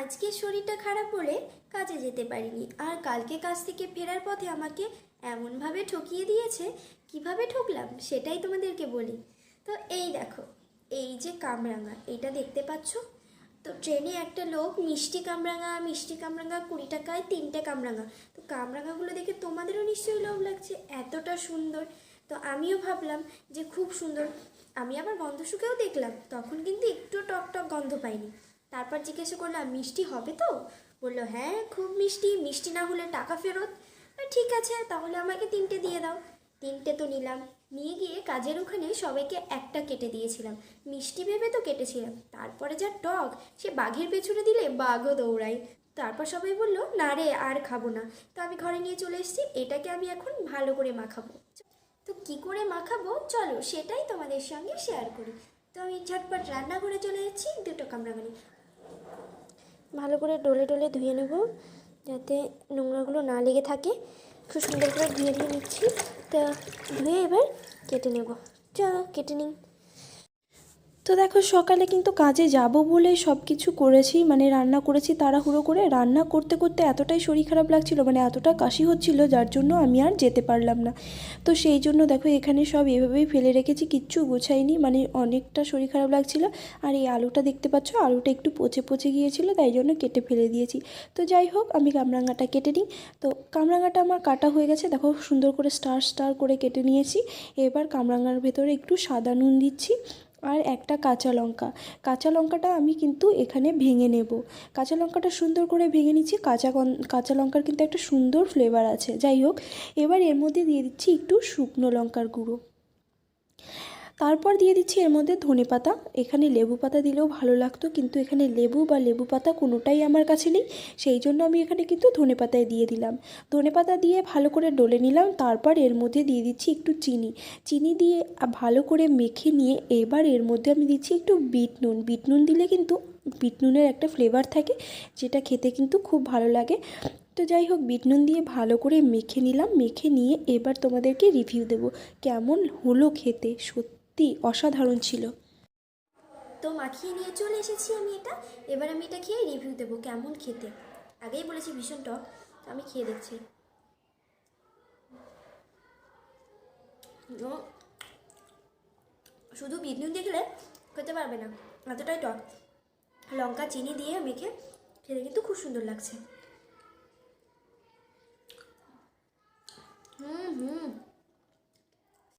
আজকে শরীরটা খারাপ বলে কাজে যেতে পারিনি। আর কালকে কাজ থেকে ফেরার পথে আমাকে এমনভাবে ঠকিয়ে দিয়েছে, কীভাবে ঠকলাম সেটাই তোমাদেরকে বলি। তো এই দেখো, এই যে কামরাঙা এটা দেখতে পাচ্ছ? তো ট্রেনে একটা লোক মিষ্টি কামরাঙা মিষ্টি কামরাঙা, কুড়ি টাকায় তিনটে কামরাঙা। তো কামরাঙাগুলো দেখে তোমাদেরও নিশ্চয়ই লোভ লাগছে, এতটা সুন্দর। তো আমিও ভাবলাম যে খুব সুন্দর। আমি আবার গন্ধ শুকেও দেখলাম, তখন কিন্তু একটু টক টক গন্ধ পাইনি। তারপর জিজ্ঞাসা করলাম মিষ্টি হবে তো? বলল হ্যাঁ খুব মিষ্টি মিষ্টি না হলে টাকা ফেরত? ঠিক আছে, তাহলে আমাকে তিনটে দিয়ে দাও। তিনটে তো নিলাম। নিয়ে গিয়ে কাজের ওখানে সবাইকে একটা কেটে দিয়েছিলাম। মিষ্টি ভেবে তো কেটেছিলাম। তারপরে যা টক, সে বাঘের পেছনে দিলে বাঘও দৌড়ায়। তারপর সবাই বলল, না রে, আর খাব না। তো আমি ঘরে নিয়ে চলে এসেছি। এটাকে আমি এখন ভালো করে মাখাবো। তো কি করে মাখাবো? চলো, সেটাই তোমাদের সঙ্গে শেয়ার করি। তো আমি ঝটপট রান্না করে চলে যাচ্ছি। দুটো কামরাঙানি ভালো করে ডলে ডলে ধুয়ে নেব যাতে নোংরাগুলো না লেগে থাকে। খুব সুন্দর করে ধুয়ে নিয়ে নিচ্ছি। তা ধুয়ে এবার কেটে নেব। চলো কেটে নিই তো দেখো সকালে কিন্তু কাজে যাব বলে সব কিছু করেছি মানে রান্না করেছি তাড়াহুড়ো করে। রান্না করতে করতে এতটাই শরীর খারাপ লাগছিল মানে এতটা কাশি হচ্ছিল, যার জন্য আমি আর যেতে পারলাম না। তো সেই জন্য দেখো এখানে সব এভাবেই ফেলে রেখেছি, কিচ্ছু গোছাইনি মানে অনেকটা শরীর খারাপ লাগছিল। আর এই আলুটা দেখতে পাচ্ছ, আলুটা একটু পচে পচে গিয়েছিল, তাই জন্য কেটে ফেলে দিয়েছি। তো যাই হোক, আমি কামরাঙাটা কেটে নিই। তো কামরাঙাটা আমার কাটা হয়ে গেছে, দেখো সুন্দর করে স্টার স্টার করে কেটে নিয়েছি। এবার কামরাঙার ভেতরে একটু সাদা নুন দিচ্ছি। আর একটা কাঁচা লঙ্কা। কাঁচা লঙ্কাটা আমি কিন্তু এখানে ভেঙে নেব। কাঁচা লঙ্কাটা সুন্দর করে ভেঙে নিচ্ছি। কাঁচা কাঁচা লঙ্কার কিন্তু একটা সুন্দর ফ্লেভার আছে। যাই হোক, এবার এর মধ্যে দিয়ে দিচ্ছি একটু শুকনো লঙ্কার গুঁড়ো। তারপর দিয়ে দিচ্ছি এর মধ্যে ধনে পাতা। এখানে লেবু পাতা দিলেও ভালো লাগতো, কিন্তু এখানে লেবু বা লেবু পাতা কোনোটাই আমার কাছে নেই। সেই জন্য আমি এখানে কিন্তু ধনে পাতায় দিয়ে দিলাম। ধনে পাতা দিয়ে ভালো করে ডলে নিলাম, তারপর এর মধ্যে দিয়ে দিচ্ছি একটু চিনি। চিনি দিয়ে ভালো করে মেখে নিয়ে এবার এর মধ্যে আমি দিচ্ছি একটু বিট নুন। বিট নুন দিলে কিন্তু বিট নুনের একটা ফ্লেভার থাকে, যেটা খেতে কিন্তু খুব ভালো লাগে। তো যাই হোক, বিট নুন দিয়ে ভালো করে মেখে নিলাম। মেখে নিয়ে এবার তোমাদেরকে রিভিউ দেবো, কেমন হলো খেতে, সত্যি অসাধারণ ছিল। তো মাখিয়ে নিয়ে চলে এসেছি আমি এটা। এবার আমি এটা খেয়ে রিভিউ দেবো কেমন খেতে। আগেই বলেছি ভীষণ টক আমি খেয়ে দেখছি। শুধু বিটনুন দেখলে খেতে পারবে না, এতটাই টক। লঙ্কা, চিনি দিয়ে মেখে খেতে কিন্তু খুব সুন্দর লাগছে। হুম হুম।